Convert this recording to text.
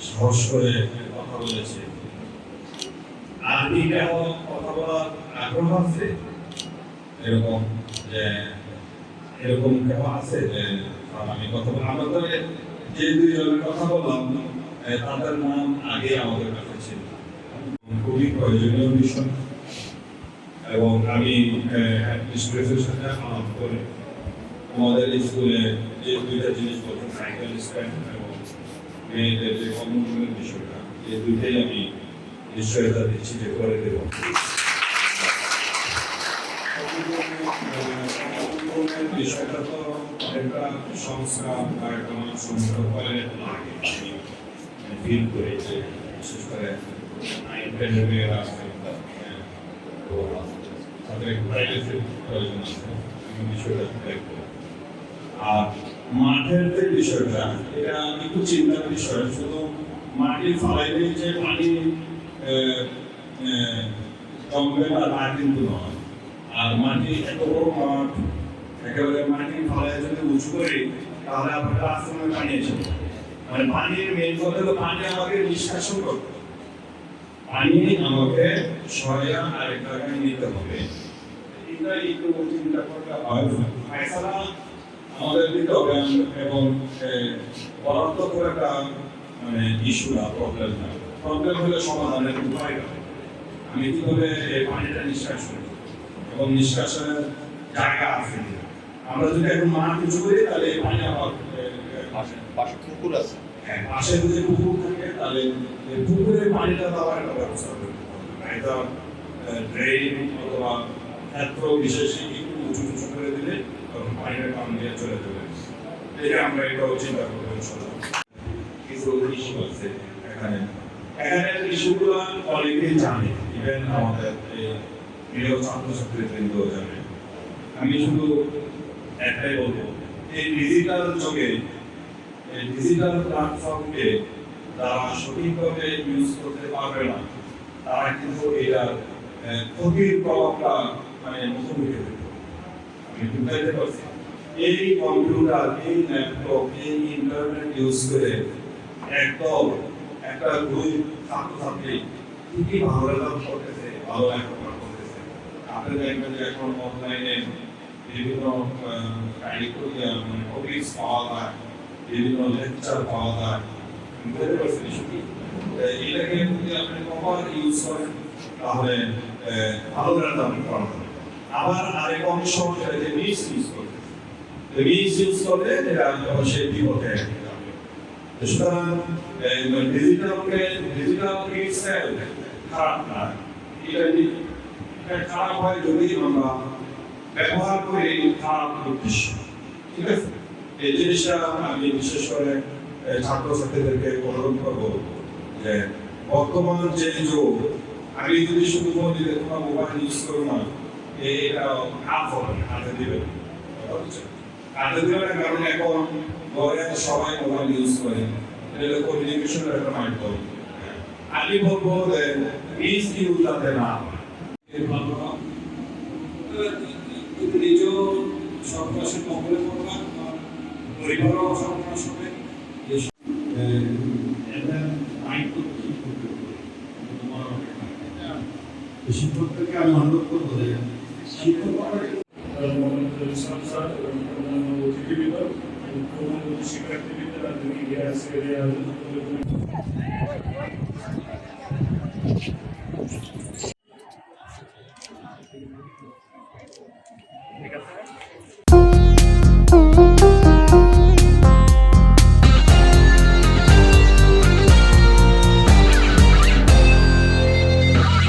সাহস করে কথা বলেছে। কেন কথা বলার আগ্রহ আছে? এরকম যে, এরকম আছে? যে আমি কথা বল যে দুইজনের কথা বললাম তাদের নাম আগে আমাদের কাছে ছিল। খুবই প্রয়োজনীয় বিষয়। এবং আমি অ্যাডমিনিস্ট্রেশনের সাথে আলাপ করে। আমাদের স্কুলে যে দুইটা জিনিস সাইকেল স্ট্যান্ড এবং মেয়েদের যে কর্মসূচির বিষয়টা এই দুইটাই আমি নিশ্চয়তা দিচ্ছি যে করে দেব বিষয়টা তো একটা সংস্কার বা একটা সংস্কার করে লাগে আমি ফিল করি যে বিশেষ করে নাইন টেনের মেয়েরা আছে তো তাদের প্রাইভেসির প্রয়োজন আছে আমি বিষয়টা দেখব আর মাঠের যে বিষয়টা, এটা একটু চিন্তার বিষয়। শুধু মাটি ফালাইলে যে পানি জমবে না তা কিন্তু নয়। আর মাটি এত বড় মাঠ, একেবারে মাটি ফালাই যদি উঁচু করি, তাহলে আপনার আশ্রমে পানি এসে। মানে পানির মেন কথা হলো পানি আমাকে নিষ্কাশন করতে পানি আমাকে সয়া আরেক জায়গায় নিতে হবে। এটা একটু চিন্তা করতে হয়। ফায়সালা আমাদের দিতে হবে এবং বরাদ্দ করে একটা মানে ইস্যু না প্রবলেম না। প্রবলেম হলে সমাধানের উপায় আমি কীভাবে এই পানিটা নিষ্কাশ করি? এবং নিষ্কাশনের জায়গা আছে আমরা যদি এখন মাঠ উঁচু করি তাহলে এই পানি এ, পাশে। পুকুর আছে। হ্যাঁ, পাশে যদি পুকুর থাকে তাহলে এই পুকুরে পানিটা দেওয়ার একটা ব্যবস্থা করতে হবে। ড্রেন অথবা ক্ষেত্র বিশেষে একটু উঁচু উঁচু করে দিলে পানিটা কাম দিয়ে চলে যাবে এটা আমরা এটাও চিন্তা করব কিছু ইস্যু আছে এখানে। এখানে ইস্যুগুলো অনেকেই জানে। ইভেন আমাদের প্রিয় ছাত্রছাত্রীবৃন্দ জানে। আমি শুধু একটাই বলব এই ডিজিটাল যুগে এই ডিজিটাল প্ল্যাটফর্মকে যারা সঠিকভাবে ইউজ করতে পারবে না। তারা কিন্তু এটার ক্ষতির প্রভাবটা মানে মুখোমুখি হতে। আমি বুঝাইতে পারছি এই কম্পিউটার, এই ল্যাপটপ, এই ইন্টারনেট ইউজ করে একদম একটা দুই ছাত্রছাত্রী ঠিকই ভালো রেজাল্ট করতেছে ভালো লেখাপড়া করতেছে। আপনি দেখবেন যে এখন অনলাইনে বিভিন্ন কারিকুলাম মানে অফিস পাওয়া যায়, বিভিন্ন লেকচার পাওয়া যায়। বুঝতে যদি আপনি ইউজ করেন, তাহলে ভালো রেজাল্ট যাবে আবার আরেক অংশ সেটাকে মিস ইউজ করতে মিস ইউজ করলে এটা অবশ্যই বিপদে সুতরাং ডিজিটালকে ডিজিটাল ইটসেলফ খারাপ না। এটা খারাপ হয় যদি আমরা ব্যবহার করি খারাপ উদ্দেশ্য। ঠিক আছে? এই জিনিসটা আমি বিশেষ করে ছাত্রছাত্রীদেরকে অনুরোধ করব যে বর্তমান যে যুগ, আমি যদি শুধু বলি যে তোমরা মোবাইল ইউজ করো না, এটা কাজ হবে না কাজে না কারণ এখন ঘরে সবাই মোবাইল ইউজ করে এটা কমিউনিকেশনের একটা মাধ্যম আমি বলব যে ইউজ না নিজেও সন্ত্রাসের কবলে পড়লাম বা পরিবারও সন্ত্রাস হবে অনেক থাকে, আমি অনুরোধ করব শিক্ষক ইসলাম স্যার এবং অন্যান্য অতিথিবৃন্দ এবং প্রধান